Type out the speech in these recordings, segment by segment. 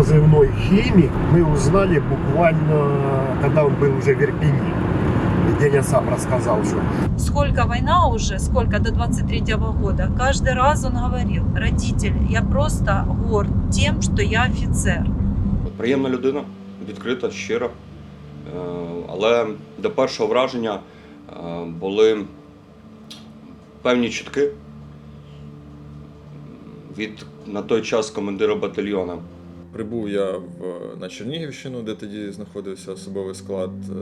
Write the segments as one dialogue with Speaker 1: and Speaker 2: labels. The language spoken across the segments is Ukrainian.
Speaker 1: позывной «Химик» мы узнали буквально, когда он был уже в Ирпени. И Деня сам рассказал, что
Speaker 2: Сколько война уже, сколько до 23 года, каждый раз он говорил, родители, я просто горд тем, что я офицер.
Speaker 3: Приємна людина, відкрита, щира. Е, Але до першого враження е, були певні чутки від на той час командира батальйону.
Speaker 4: Прибув я в, на Чернігівщину, де тоді знаходився особовий склад е,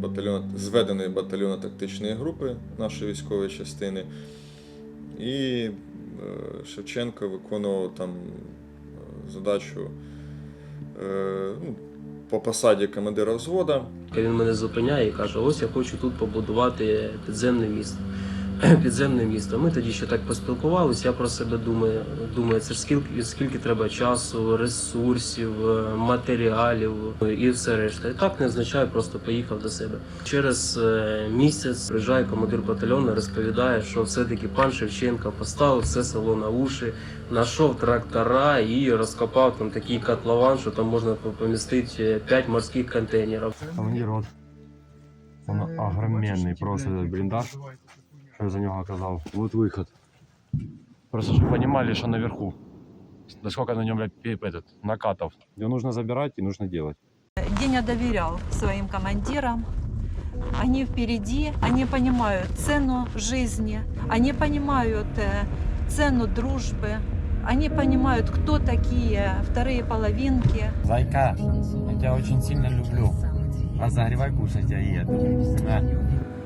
Speaker 4: батальйон, зведеної батальйонно-тактичної групи нашої військової частини. І е, Шевченко виконував там е, задачу ну, по посаді командира взвода.
Speaker 5: Він мене зупиняє і каже: ось я хочу тут побудувати підземне місто. Підземне місто. Ми тоді ще так поспілкувалися. Я про себе думаю. Думаю, це ж скільки, скільки треба часу, ресурсів, е, матеріалів і все решта. І так невзначай просто поїхав до себе. Через е, місяць приїжджає командир батальйону, розповідає, що все-таки пан Шевченко поставив все село на уші, знайшов трактора і розкопав там такий котлован, що там можна помістити 5 морських контейнерів.
Speaker 6: Командир, от он огроменний просто этот бліндаж, що я за нього казав. Вот виход. Просто щоб розуміли, що наверху. Насколько на блядь, этот, накатов. Его нужно забирать и нужно делать.
Speaker 2: Деня доверял своим командирам. Они впереди, они понимают цену жизни, они понимают э, цену дружбы, они понимают, кто такие вторые половинки.
Speaker 7: Зайка, я тебя очень сильно люблю. Разогревай кушать, я еду.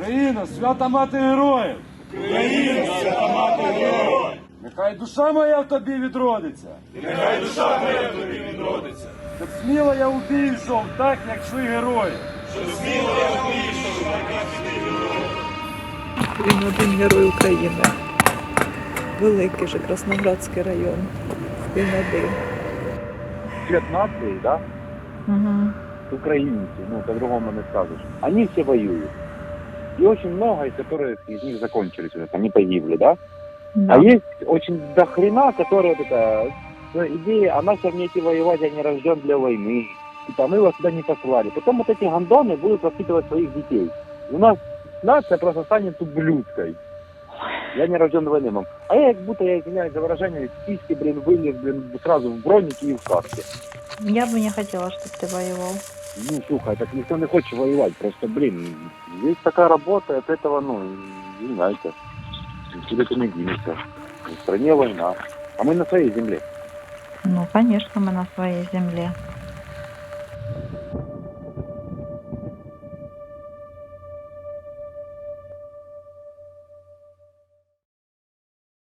Speaker 7: На.
Speaker 8: Україна, свята мати героїв! Україна, свята мати героїв! Нехай душа моя в тобі відродиться! Нехай душа моя в тобі відродиться! Щоб сміло я у бій йшов, так як йшли герої!
Speaker 9: Він один герой України. Великий же Красноградський район. Він один.
Speaker 10: цвет нации, да,
Speaker 9: Угу.
Speaker 10: украинцы, ну, по-другому не скажешь, они все воюют. И очень много из которых из них закончились уже, они погибли, да? А есть очень дохрена, которые вот это, ну, идея, а нахер мне идти воевать, я не рожден для войны. Типа, мы вас сюда не послали. Потом вот эти гандоны будут воспитывать своих детей. У нас нация просто станет ублюдкой. Я не рожден войны, мам. А я как будто, я извиняюсь за выражение, списки, блин, вылез, блин, сразу в бронике и в каске.
Speaker 9: Я бы не хотела, чтобы ты воевал.
Speaker 10: Ну, слухай, так никто не хочет воевать. Просто, блин, есть такая работа, от этого, ну, знаете, никуда ты не денешься. В стране война. А мы на своей земле.
Speaker 9: Ну, конечно, мы на своей земле.